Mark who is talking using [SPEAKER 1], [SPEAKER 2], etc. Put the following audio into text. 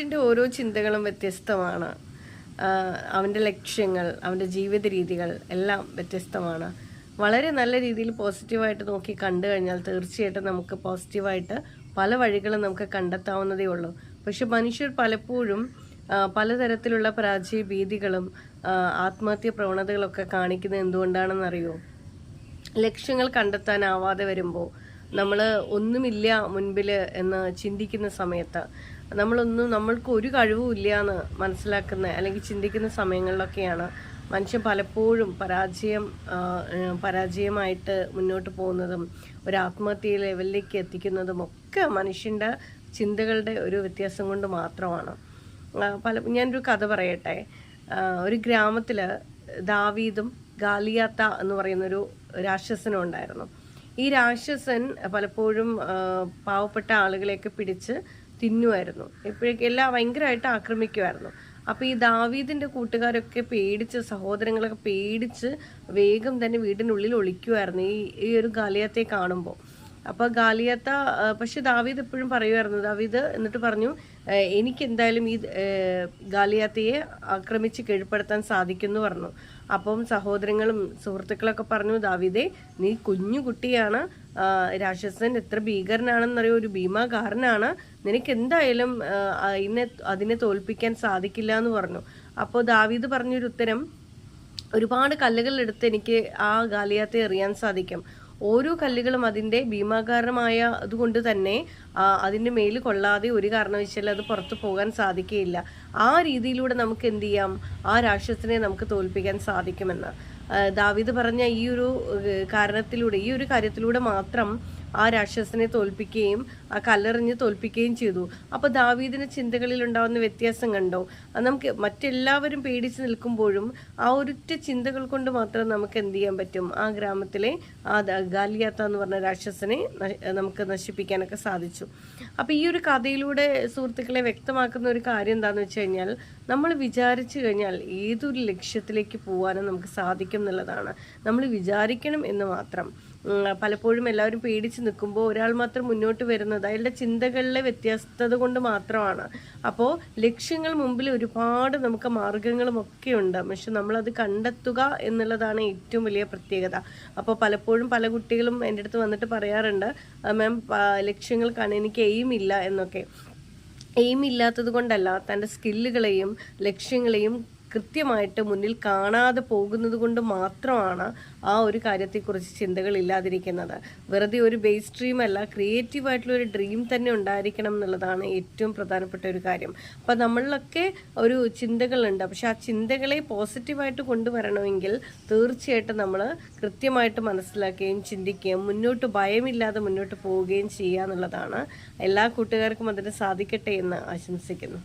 [SPEAKER 1] മനുഷ്യന്റെ ഓരോ ചിന്തകളും വ്യത്യസ്തമാണ്. അവന്റെ ലക്ഷ്യങ്ങൾ അവന്റെ ജീവിത രീതികൾ എല്ലാം വ്യത്യസ്തമാണ്. വളരെ നല്ല രീതിയിൽ പോസിറ്റീവായിട്ട് നോക്കി കണ്ടു കഴിഞ്ഞാൽ തീർച്ചയായിട്ടും നമുക്ക് പോസിറ്റീവായിട്ട് പല വഴികളും നമുക്ക് കണ്ടെത്താവുന്നതേ ഉള്ളൂ. പക്ഷെ മനുഷ്യർ പലപ്പോഴും പലതരത്തിലുള്ള പരാജയ ഭീതികളും ആത്മഹത്യ പ്രവണതകളൊക്കെ കാണിക്കുന്നത് എന്തുകൊണ്ടാണെന്നറിയോ? ലക്ഷ്യങ്ങൾ കണ്ടെത്താനാവാതെ വരുമ്പോൾ നമ്മൾ ഒന്നുമില്ല മുൻപിൽ എന്ന് ചിന്തിക്കുന്ന സമയത്ത് നമ്മളൊന്നും നമ്മൾക്ക് ഒരു കഴിവും ഇല്ല എന്ന് മനസ്സിലാക്കുന്ന അല്ലെങ്കിൽ ചിന്തിക്കുന്ന സമയങ്ങളിലൊക്കെയാണ് മനുഷ്യൻ പലപ്പോഴും പരാജയം പരാജയമായിട്ട് മുന്നോട്ട് പോകുന്നതും ഒരു ആത്മഹത്യ ലെവലിലേക്ക് എത്തിക്കുന്നതും ഒക്കെ മനുഷ്യന്റെ ചിന്തകളുടെ ഒരു വ്യത്യാസം കൊണ്ട് മാത്രമാണ്. പല ഞാനൊരു കഥ പറയട്ടെ. ഒരു ഗ്രാമത്തിൽ ദാവീദും ഗാലിയാത്ത എന്ന് പറയുന്നൊരു രാക്ഷസനും ഉണ്ടായിരുന്നു. ഈ രാക്ഷസൻ പലപ്പോഴും പാവപ്പെട്ട ആളുകളെയൊക്കെ പിടിച്ച് തിന്നുമായിരുന്നു എപ്പോഴേക്കും എല്ലാം ഭയങ്കരമായിട്ട് ആക്രമിക്കുമായിരുന്നു അപ്പോൾ ഈ ദാവീദിന്റെ കൂട്ടുകാരൊക്കെ പേടിച്ച് സഹോദരങ്ങളൊക്കെ പേടിച്ച് വേഗം തന്നെ വീടിനുള്ളിൽ ഒളിക്കുമായിരുന്നു ഈ ഈ ഒരു ഗാലിയത്തെ കാണുമ്പോൾ അപ്പോൾ ഗാലിയത്ത പക്ഷെ ദാവീദ് എപ്പോഴും പറയുമായിരുന്നു ദാവീദ് എന്നിട്ട് പറഞ്ഞു എനിക്ക് എന്തായാലും ഈ ഗാലിയാത്തയെ ആക്രമിച്ച് കീഴ്പ്പെടുത്താൻ സാധിക്കും എന്ന് പറഞ്ഞു. അപ്പം സഹോദരങ്ങളും സുഹൃത്തുക്കളൊക്കെ പറഞ്ഞു ദാവീദേ നീ കുഞ്ഞു കുട്ടിയാണ് രാക്ഷസൻ എത്ര ഭീകരനാണെന്നറിയോ? ഒരു ഭീമാകാരനാണ്. നിനക്ക് എന്തായാലും അതിനെ അതിനെ തോൽപ്പിക്കാൻ സാധിക്കില്ല എന്ന് പറഞ്ഞു. അപ്പോൾ ദാവീദ് പറഞ്ഞൊരു ഉത്തരം ഒരുപാട് കല്ലുകൾ എടുത്ത് എനിക്ക് ആ ഗാലിയാത്തെ എറിയാൻ സാധിക്കും. ഓരോ കല്ലുകളും അതിന്റെ ഭീമാകാരമായ അതുകൊണ്ട് തന്നെ അതിന്റെ മേൽ കൊള്ളാതെ ഒരു കാരണവശാലും അത് പുറത്തു പോകാൻ സാധിക്കുകയില്ല. ആ രീതിയിലൂടെ നമുക്ക് എന്ത് ചെയ്യാം? ആ രാക്ഷസനെ നമുക്ക് തോൽപ്പിക്കാൻ സാധിക്കുമെന്ന്. ദാവീദ് പറഞ്ഞ ഈ ഒരു കാരണത്തിലൂടെ ഈ ഒരു കാര്യത്തിലൂടെ മാത്രം ആ രാക്ഷസനെ തോൽപ്പിക്കുകയും ആ കല്ലെറിഞ്ഞ് തോൽപ്പിക്കുകയും ചെയ്തു. അപ്പോൾ ദാവീദിന്റെ ചിന്തകളിൽ ഉണ്ടാവുന്ന വ്യത്യാസം കണ്ടോ? നമുക്ക് മറ്റെല്ലാവരും പേടിച്ച് നിൽക്കുമ്പോഴും ആ ഒരൊറ്റ ചിന്തകൾ കൊണ്ട് മാത്രം നമുക്ക് എന്ത് ചെയ്യാൻ പറ്റും? ആ ഗ്രാമത്തിലെ ആ ഗാലിയാത്ത എന്ന് പറഞ്ഞ രാക്ഷസനെ നമുക്ക് നശിപ്പിക്കാനൊക്കെ സാധിച്ചു. അപ്പോൾ ഈ ഒരു കഥയിലൂടെ സുഹൃത്തുക്കളെ വ്യക്തമാക്കുന്ന ഒരു കാര്യം എന്താണെന്ന് വെച്ച് കഴിഞ്ഞാൽ നമ്മൾ വിചാരിച്ചു കഴിഞ്ഞാൽ ഏതൊരു ലക്ഷ്യത്തിലേക്ക് പോകാനും നമുക്ക് സാധിക്കും എന്നുള്ളതാണ്. നമ്മൾ വിചാരിക്കണം എന്ന് മാത്രം. പലപ്പോഴും എല്ലാവരും പേടിച്ച് നിൽക്കുമ്പോൾ ഒരാൾ മാത്രം മുന്നോട്ട് വരുന്നത് അയാളുടെ ചിന്തകളിലെ വ്യത്യസ്തത കൊണ്ട് മാത്രമാണ്. അപ്പോൾ ലക്ഷ്യങ്ങൾ മുമ്പിൽ ഒരുപാട് നമുക്ക് മാർഗങ്ങളും ഒക്കെ ഉണ്ട്. പക്ഷെ നമ്മളത് കണ്ടെത്തുക എന്നുള്ളതാണ് ഏറ്റവും വലിയ പ്രത്യേകത. അപ്പോൾ പലപ്പോഴും പല കുട്ടികളും എന്റെ അടുത്ത് വന്നിട്ട് പറയാറുണ്ട് മാം ലക്ഷ്യങ്ങൾ കാണാൻ എനിക്ക് എയിം ഇല്ല എന്നൊക്കെ. എയിം ഇല്ലാത്തത് കൊണ്ടല്ല തന്റെ സ്കില്ലുകളെയും ലക്ഷ്യങ്ങളെയും കൃത്യമായിട്ട് മുന്നിൽ കാണാതെ പോകുന്നത് കൊണ്ട് മാത്രമാണ് ആ ഒരു കാര്യത്തെക്കുറിച്ച് ചിന്തകൾ ഇല്ലാതിരിക്കുന്നത്. വെറുതെ ഒരു ബേസ് ഡ്രീം അല്ല ക്രിയേറ്റീവ് ആയിട്ടുള്ള ഒരു ഡ്രീം തന്നെ ഉണ്ടായിരിക്കണം എന്നുള്ളതാണ് ഏറ്റവും പ്രധാനപ്പെട്ട ഒരു കാര്യം. അപ്പം നമ്മളിലൊക്കെ ഒരു ചിന്തകളുണ്ട്. പക്ഷെ ആ ചിന്തകളെ പോസിറ്റീവായിട്ട് കൊണ്ടുവരണമെങ്കിൽ തീർച്ചയായിട്ടും നമ്മൾ കൃത്യമായിട്ട് മനസ്സിലാക്കുകയും ചിന്തിക്കുകയും മുന്നോട്ട് ഭയമില്ലാതെ മുന്നോട്ട് പോവുകയും ചെയ്യുക എന്നുള്ളതാണ്. എല്ലാ കൂട്ടുകാർക്കും അതിന് സാധിക്കട്ടെ എന്ന് ആശംസിക്കുന്നു.